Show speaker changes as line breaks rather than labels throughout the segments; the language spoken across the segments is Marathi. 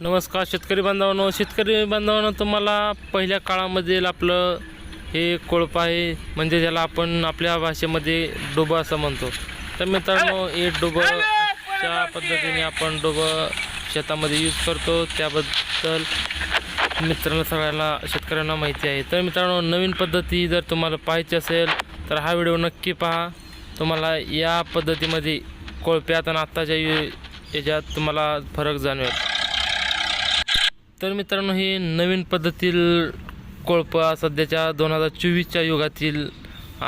नमस्कार शेतकरी बांधवांनो शेतकरी बांधवांनो तुम्हाला पहिल्या काळामधील आपलं हे कोळप आहे म्हणजे ज्याला आपण आपल्या भाषेमध्ये डोबं असं म्हणतो. तर मित्रांनो हे डोबंच्या पद्धतीने आपण डोबं शेतामध्ये यूज करतो. त्याबद्दल मित्रांनो सगळ्यांना शेतकऱ्यांना माहिती आहे. तर मित्रांनो नवीन पद्धती जर तुम्हाला पाहायची असेल तर हा व्हिडिओ नक्की पहा. तुम्हाला या पद्धतीमध्ये कोळप्यात आणि आत्ताच्या याच्यात तुम्हाला फरक जाणवेल. तर मित्रांनो हे नवीन पद्धतील कोळपा सध्याच्या दोन हजार चोवीसच्या युगातील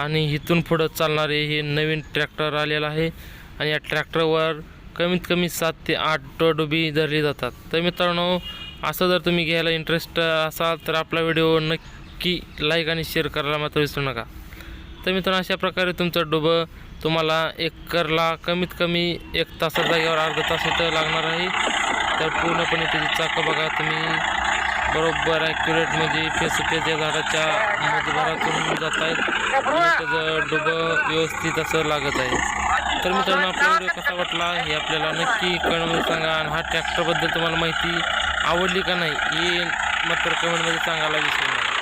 आणि इथून पुढं चालणारे हे नवीन ट्रॅक्टर आलेलं आहे. आणि या ट्रॅक्टरवर कमीत कमी सात ते आठ डोबी धरली जातात. तर मित्रांनो असं जर तुम्ही घ्यायला इंटरेस्ट असाल तर आपला व्हिडिओ नक्की लाईक आणि शेअर करायला मात्र विसरू नका. तर मित्रांनो अशा प्रकारे तुमचं डोबं तुम्हाला एकरला कमीत कमी एक तासा जागेवर अर्धा तास इथं लागणार आहे. तर पूर्णपणे त्याची चाकं बघा तुम्ही बरोबर ॲक्युरेट म्हणजे फेस टू फेस या झाडाच्या मधभरातून जात आहेत. त्याचं डोबं व्यवस्थित असं लागत आहे. तर मित्रांनो आपला व्हिडिओ कसा वाटला हे आपल्याला नक्की कमेंटमध्ये सांगा. आणि हा ट्रॅक्टरबद्दल तुम्हाला माहिती आवडली का नाही हे मात्र कमेंटमध्ये सांगायला विसरू नका.